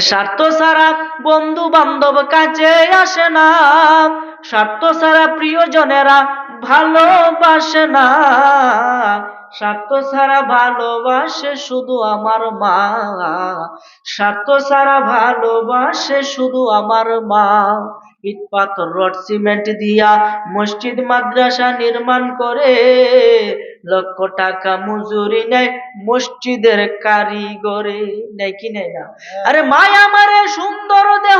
স্বার্থ ছাড়া বন্ধু বান্ধব কাছে আসে না। স্বার্থ ছাড়া প্রিয়জনেরা ভালোবাসে না। স্বার্থ ছাড়া ভালোবাসে শুধু আমার মা। স্বার্থ ছাড়া ভালোবাসে শুধু আমার মা। ইট, পাথর, রড, সিমেন্ট দিয়া মসজিদ, মাদ্রাসা নির্মাণ করে। লক্ষ টাকা মজুরি নেয়, মসজিদের কারিগরে নেয়, কি নেয় না? আরে মায়া মারে সুন্দর গইরা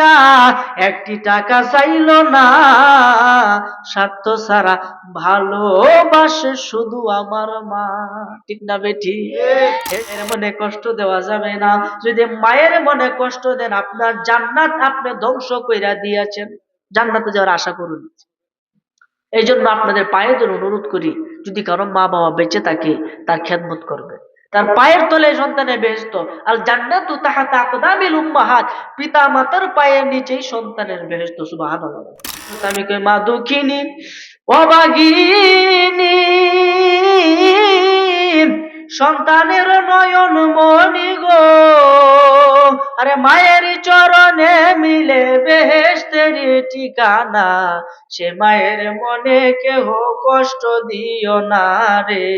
দিয়া একটি টাকা চাইলো না। স্বার্থ ছাড়া ভালোবাসে শুধু আমার মা। ঠিক না বেটি? এর মনে কষ্ট দেওয়া যাবে না। যদি মায়ের মনে কষ্ট দেন, আপনার জান্নাত আপনি ধ্বংস কইরা দিয়েছেন। জান্নাতে যাওয়ার আশা করুন। এই জন্য আপনাদের পায়ে ধরে অনুরোধ করি, যদি কারও মা বাবা বেঁচে থাকে, তার খেদমত করবে তার পায়ের তলে সন্তানের বেহেস্ত আর জান্নাতু তাহাতা আকদামিল উম্মাহাত। পিতা মাতার পায়ের নিচেই সন্তানের বেহেস্ত সুবহানাল্লাহ। আমি কই, মা দুঃখিনী অবাগিনী সন্তানের নয়ন মনি গো। আরে মায়ের চরণে মিলে বেহেস্তের ঠিকানা। সে মায়ের মনে কেহ কষ্ট দিও না রে।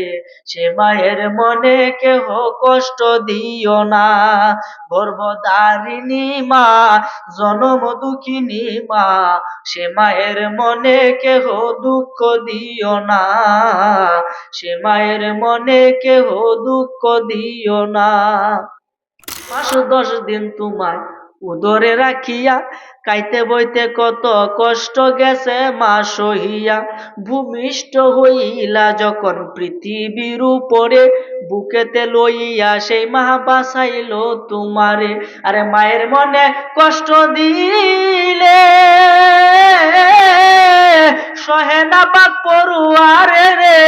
সে মায়ের মনে কেহ কষ্ট দিও না। গর্ভধারিণী মা, জনম দুঃখিনী মা, সে মায়ের মনে কেহ দুঃখ দিও না। সে মায়ের মনে কেহ দুঃখ দিও না। মাস দশ দিন তোমায় উদরে রাখিয়া, কাইতে বইতে কত কষ্ট গেছে মা সহিয়া। ভূমিষ্ঠ হইলা যখন পৃথিবীর উপরে বুকেতে লইয়া সেই মা বাসাইল তোমারে। আরে মায়ের মনে কষ্ট দিলে। সহে না পাক পড়ুয়ারে রে।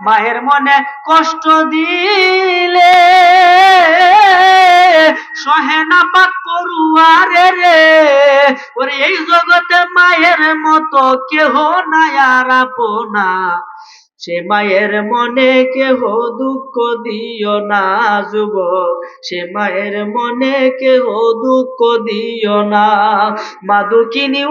মায়ের মনে কষ্ট দিলে। সহে না পাক পড়ুয়ারে রে। ওরে, এই জগতে মায়ের মতো কেহ না আর আপনা। সে মায়ের মনে কেহ দুঃখ দিও না যুবক। সে মায়ের মনে কেহ দুঃখ দিও না। মা দুঃখিনী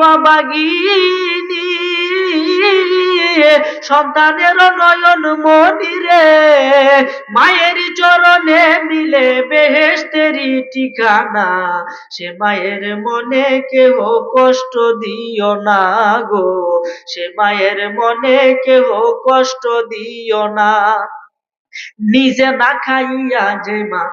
বাগিনী সন্তানের নয়ন মনিরে মায়ের চরণে মিলে বেহেস্তেরি ঠিকানা। সে মায়ের মনে কেহ কষ্ট দিও না গো। সে মায়ের মনে কেহ কষ্ট দিও না। নিজে না খাইয়া যে মা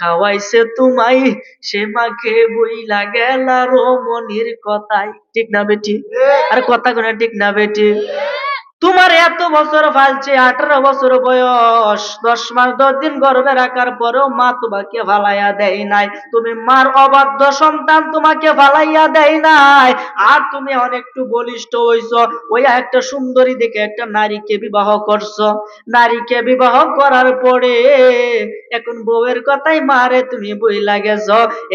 খাওয়াইছে তোমাই সে মাকে বইলা গেলা রমণীর কথাই ঠিক না বেটি? আর কথা কোনা ঠিক না বেটি? তোমার এত বছর ফালছে, আঠারো বছর বয়স, দশ মাস, দশ দিন গর্ভে রাখার পরেও মা তোমাকে ফালাইয়া দেয় নাই। তুমি মার অবাধ্য সন্তান তোমাকে ফালাইয়া দেয় নাই। আর তুমি অনেকটু বলিষ্ঠ হইছ ওই একটা সুন্দরী দেখে একটা নারীকে বিবাহ করছ। নারীকে বিবাহ করার পরে এখন বউয়ের কথাই মারে, তুমি বই লাগেছ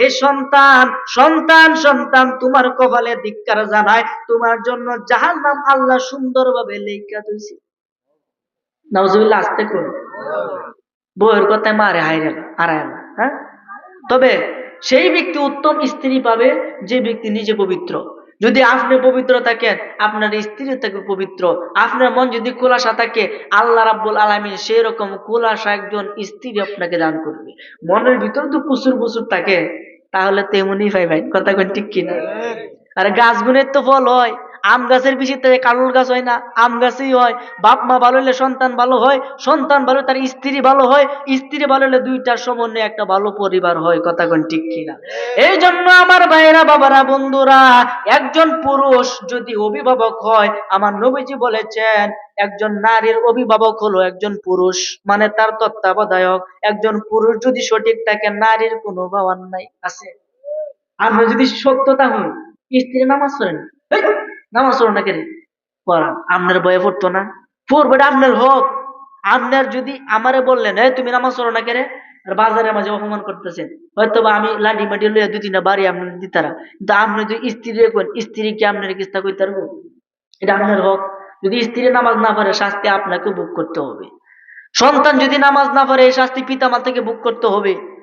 এই সন্তান সন্তান সন্তান, তোমার কপালে ধিক্কার জানায়। তোমার জন্য যাহার নাম আল্লাহ সুন্দরভাবে আসতে করো বউয়ের কথায় মারে হাইরে হারায় না হ্যাঁ তবে সেই ব্যক্তি উত্তম স্ত্রী পাবে যে ব্যক্তি নিজে পবিত্র যদি আপনি পবিত্র থাকেন আপনার স্ত্রী থাকে পবিত্র। আপনার মন যদি খোলাসা থাকে আল্লাহ রাব্বুল আলমিন সেই রকম খোলাসা একজন স্ত্রী আপনাকে দান করবে। মনের ভিতর তো প্রচুর প্রচুর থাকে তাহলে তেমনই ভাই ভাই কথা ঠিক কিনা? আর গাছ গুণের তো ফল হয়। আম গাছের পিছিয়ে থেকে কারুল গাছ হয় না, আম গাছই হয়। বাপ মা ভালো হলে সন্তান ভালো হয়, সন্তান ভালো তার স্ত্রী ভালো হয়, স্ত্রী ভালো হলে দুইটার সমন্বয়ে একটা ভালো পরিবার হয়, কথা কোন ঠিক কিনা? এই জন্য আমার ভাইয়েরা, বাবারা, বন্ধুরা, একজন পুরুষ যদি অভিভাবক হয়, আমার নবীজি বলেছেন, একজন নারীর অভিভাবক হলো একজন পুরুষ মানে তার তত্ত্বাবধায়ক। একজন পুরুষ যদি সঠিক থাকে, নারীর কোনো ভাবান নাই, আছে? আমরা যদি সত্যতা হই স্ত্রী নামাজ পড়েন। নামাজ পড়ো না কেন? আপনার বয়ে পড়তো না? পড়বে আপনার হোক। আপনার যদি আমারে বললেন, এই, তুমি নামাজ পড়ো না কেন? বাজারে মাঝে অপমান করতেছেন। হয়তো বা আমি লাঠি মাটি লইয়া দুই, তিনটা বাড়ি আপনার দিতারা। কিন্তু আপনি যদি স্ত্রী রেখেন স্ত্রীকে আপনার কিস্তা করতে পারব এটা আপনার হক। যদি স্ত্রী নামাজ না পারে শাস্তি আপনাকে বুক করতে হবে। সন্তান যদি নামাজ না পারে এই শাস্তি পিতা মাতাকে বুক করতে হবে।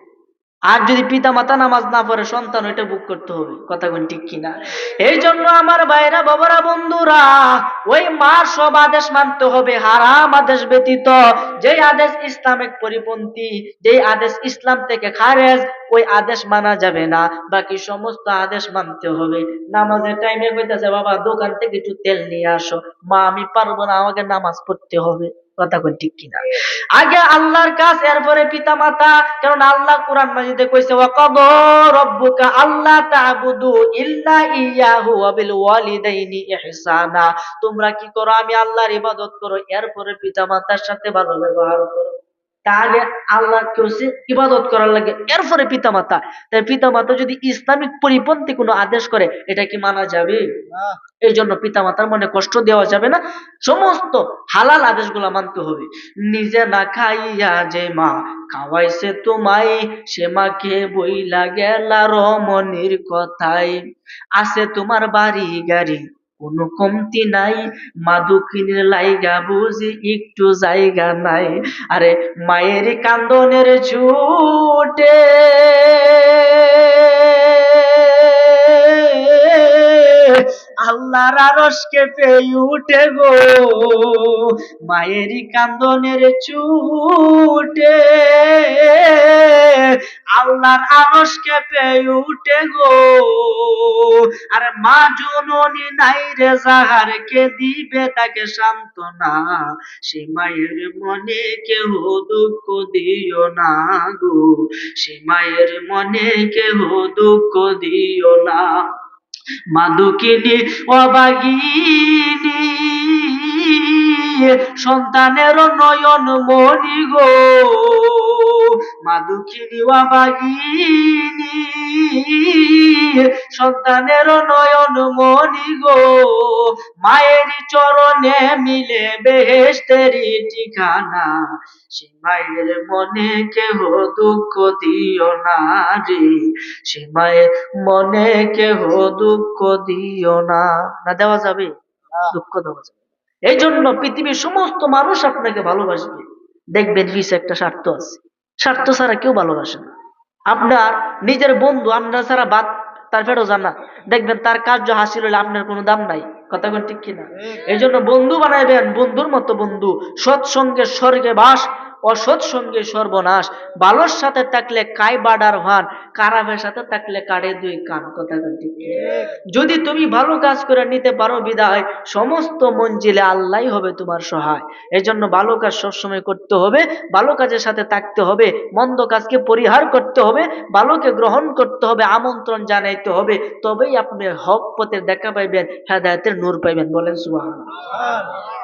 আর যদি পিতা মাতা নামাজ না পড়ে, সন্তান ওইটা বুক করতে হবে। কথা কোন ঠিক কিনা? এই জন্য আমার ভাইরা, বাবারা, বন্ধুরা, ওই মার সব আদেশ মানতে হবে, হারাম আদেশ ব্যতীত। যে আদেশ ইসলামিক পরিপন্থী যে আদেশ ইসলাম থেকে খারেজ, ওই আদেশ মানা যাবে না। বাকি সমস্ত আদেশ মানতে হবে। নামাজের টাইমে কইতাছে, বাবা, দোকান থেকে একটু তেল নিয়ে আসো। মা, আমি পারব না, আমাকে নামাজ পড়তে হবে। কথা কোন ঠিক কিনা? আগে আল্লাহর কাজ, এরপরে পিতা মাতা কারণ আল্লাহ কোরআন মাজিদে কইছে, ওয়াকাদ রব্বুকা আল্লাহ তা'বুদু ইল্লা ইয়াহু ওয়া বিল ওয়ালিদাইনি ইহসানা। তোমরা কি করো? আমি আল্লাহর ইবাদত করো, এরপরে পিতা মাতার সাথে ভালো ব্যবহার করো। তাহলে আল্লাহ কেউ ইবাদত করার লাগে। এরপরে পিতা মাতা তাই পিতা মাতা যদি ইসলামিক পরিপন্থী কোনো আদেশ করে এটা কি মানা যাবে? এই জন্য পিতা মাতার মনে কষ্ট দেওয়া যাবে না। সমস্ত হালাল আদেশগুলো মানতে হবে। নিজে না খাইয়া যে মা খাওয়াইছে তোমায় সে মাকে বইলা গেলা রমণীর কথায়। আছে তোমার বাড়ি গাড়ি কোনো কমতি নাই। মাদুকিনের লাইগা বুঝি একটু জায়গা নাই। আরে মায়ের কান্দনের ছুটে আল্লাহর আরস কেঁপে উঠে গো। মায়েরই কান্দনের ছুটে আল্লাহর আরস কেঁপে উঠে গো। আর মা জননী নাই রে যাহার, কে দিবে তাকে সান্ত্বনা? সে মায়ের মনে কেহ দুঃখ দিও না গো। সে মায়ের মনে কেহ দুঃখ দিও না। মাদুকিনী অবাগিনী। সন্তানের নয়ন মনি গো। অবাগিনী সন্তানের নয়ন মনি গো। মায়ের চরণে মিলে বেহেস্তেরি ঠিকানা সে মায়ের মনে কেহ দুঃখ দিও না রে। সে মায়ের মনে কেহ দুঃখ দিও না। না দেওয়া যাবে? দুঃখ দেওয়া যাবে। এই জন্য পৃথিবীর সমস্ত মানুষ আপনাকে ভালোবাসবে। দেখবেন ফিস একটা স্বার্থ আছে। স্বার্থ ছাড়া কেউ ভালোবাসে না। আপনার নিজের বন্ধু আপনার ছাড়া বাদ তার ফেরো জানা দেখবেন তার কার্য হাসিল হলে আপনার কোনো দাম নাই। কথা ঠিক কিনা? এই জন্য বন্ধু বানাইবেন বন্ধুর মতো বন্ধু। সৎসঙ্গে স্বর্গে বাস অসৎ সঙ্গে সর্বনাশ ভালোর সাথে থাকলে কাই বাডার ভান খারাপের সাথে থাকলে কাড়ে দুই কান, কথা যদি তুমি ভালো কাজ করে নিতে পারো বিদায়, সমস্ত মঞ্জিলে আল্লাহ হবে তোমার সহায়। এই জন্য ভালো কাজ সবসময় করতে হবে, ভালো কাজের সাথে থাকতে হবে, মন্দ কাজকে পরিহার করতে হবে, ভালোকে গ্রহণ করতে হবে, আমন্ত্রণ জানাইতে হবে, তবেই আপনি হক পথে দেখা পাইবেন, হেদায়তের নূর পাইবেন, বলেন সুবহানাল্লাহ।